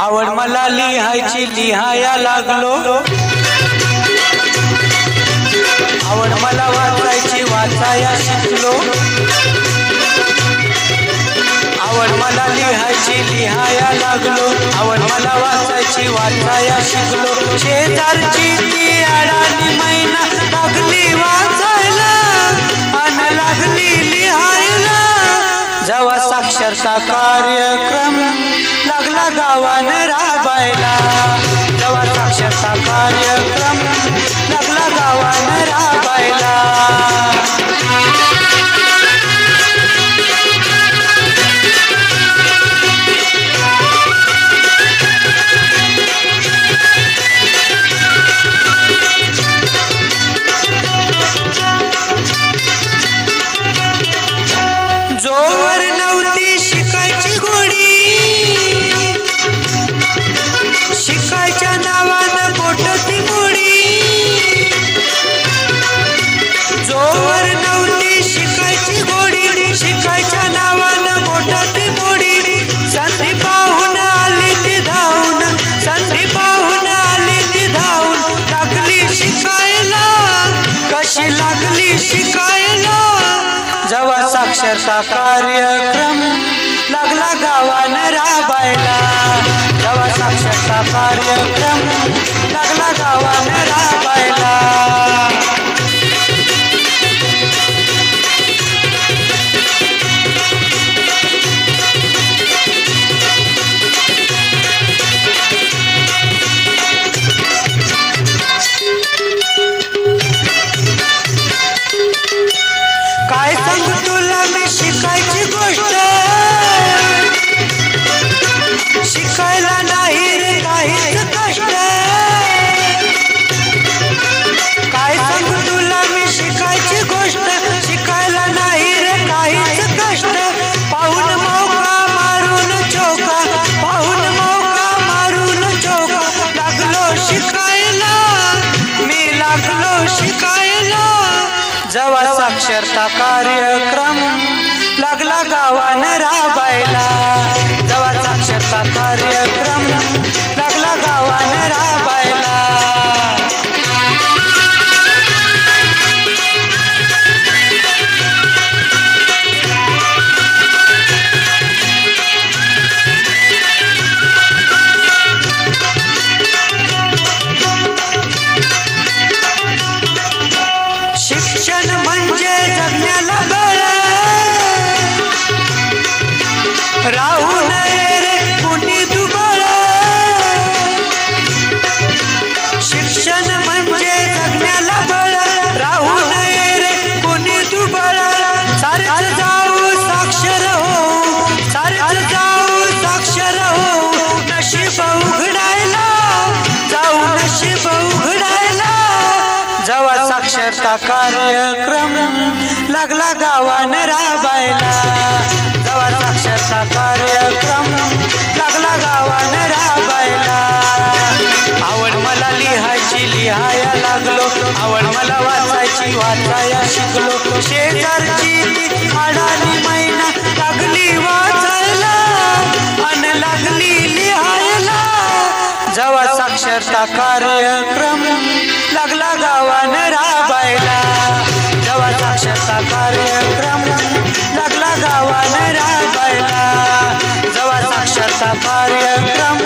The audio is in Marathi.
आवड मला लिहायची लिहाया लागलो. आवड मला वाचायची वाचाया शिकलो. आवड मला लिहायची लिहाया लागलो. आवड मला वाचायची वाचाया शिकलो. शेजारची ती अडाणी मैना लागली वाचायला पहिला जवळ साक्षरता कार्यक्रम लागला गावानं राबायला जोवर लागली शिकायला. जवा साक्षरता कार्यक्रम लागला गावानं राबायला. जवा साक्षरता कार्यक्रम लागला गावानं राबायला. लागलो शिकायला. जेव्हा साक्षरता कार्यक्रम लागला गावानं राबायला. जेव्हा राहू नये रे कुणी दुबळ. शिक्षण म्हणजे जगण्याला बळ. राहू नये रे कुणी दुबळ. सारच जाऊ साक्षर हो. सारच जाऊ साक्षर हो. नशीब उघडायला. जाऊ नशीब उघडायला. साक्षरता कार्यक्रम. लागला गावानं राबायला. वाचायची वाचाया शिकलो. शेजारची ती अडाणी मैना लागली वाचायला अन लागली लिहायला. जेव्हा साक्षरता कार्यक्रम लागला गावानं राबायला. जेव्हा साक्षरता कार्यक्रम लागला गावानं राबायला. जेव्हा साक्षरता कार्यक्रम